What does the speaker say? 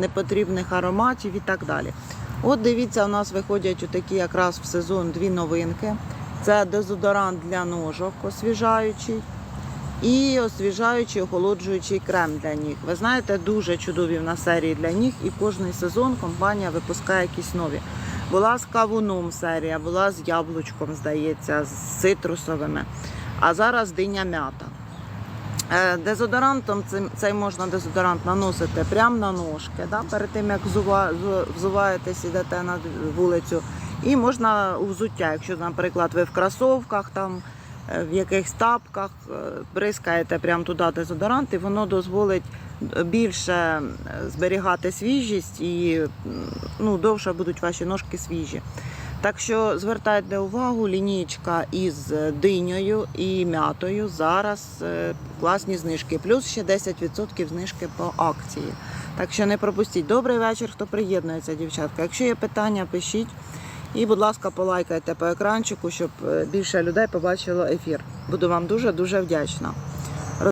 непотрібних ароматів і так далі. От дивіться, у нас виходять такі якраз в сезон дві новинки. Це дезодорант для ножок освіжаючий і освіжаючий охолоджуючий крем для ніг. Ви знаєте, дуже чудові в нас серії для ніг, і кожний сезон компанія випускає якісь нові. Була з кавуном серія, була з яблучком, здається, з цитрусовими. А зараз диня м'ята. Е, Дезодорантом цей можна дезодорант наносити прямо на ножки, да, перед тим як взува- зу- взуваєтесь, ідете на вулицю. І можна у взуття, якщо, наприклад, ви в кросовках, там, е, в якихось тапках, е, бризкаєте прямо туди дезодорант, і воно дозволить більше зберігати свіжість і ну, довше будуть ваші ножки свіжі. Так що звертайте увагу, лінійка із диньою і м'ятою зараз е, класні знижки, плюс ще 10% знижки по акції. Так що не пропустіть. Добрий вечір, хто приєднується, дівчатка. Якщо є питання, пишіть. І, будь ласка, полайкайте по екранчику, щоб е, більше людей побачило ефір. Буду вам дуже дуже вдячна.